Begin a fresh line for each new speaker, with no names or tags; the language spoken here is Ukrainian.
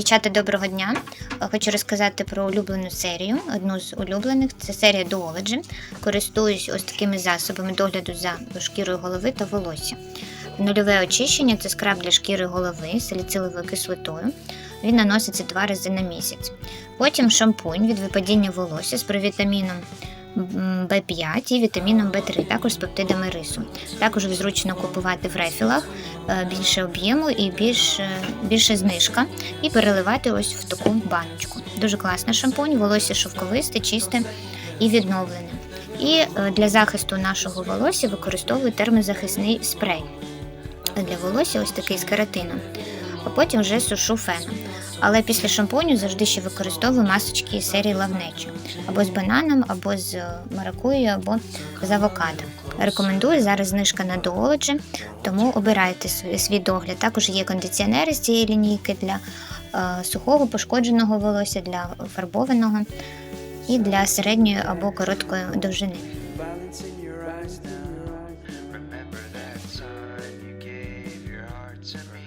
Дівчата, доброго дня. Хочу розказати про улюблену серію. Одну з улюблених це серія Duology. Користуюсь ось такими засобами догляду за шкірою голови та волосся. Нульове очищення це скраб для шкіри голови з саліциловою кислотою. Він наноситься два рази на місяць. Потім шампунь від випадіння волосся з провітаміном м, В5 і вітаміном В3, також з пептидами рису. Також зручно купувати в рефілах е, більше об'єму і більш, е, більше знижка, і переливати ось в таку баночку. Дуже класний шампунь, волосся шовковисте, чисте і відновлене. І е, для захисту нашого волосся використовую термозахисний спрей. Для волосся ось такий з кератином. А потім вже сушу феном. Але після шампуню завжди ще використовую масочки із серії лавнечу або з бананом, або з е, маракуєю, або з авокадо. Рекомендую зараз знижка на Доолоджі, тому обирайте свій догляд. Також є кондиціонери з цієї лінійки для е, сухого пошкодженого волосся, для фарбованого і для середньої або короткої довжини. To me.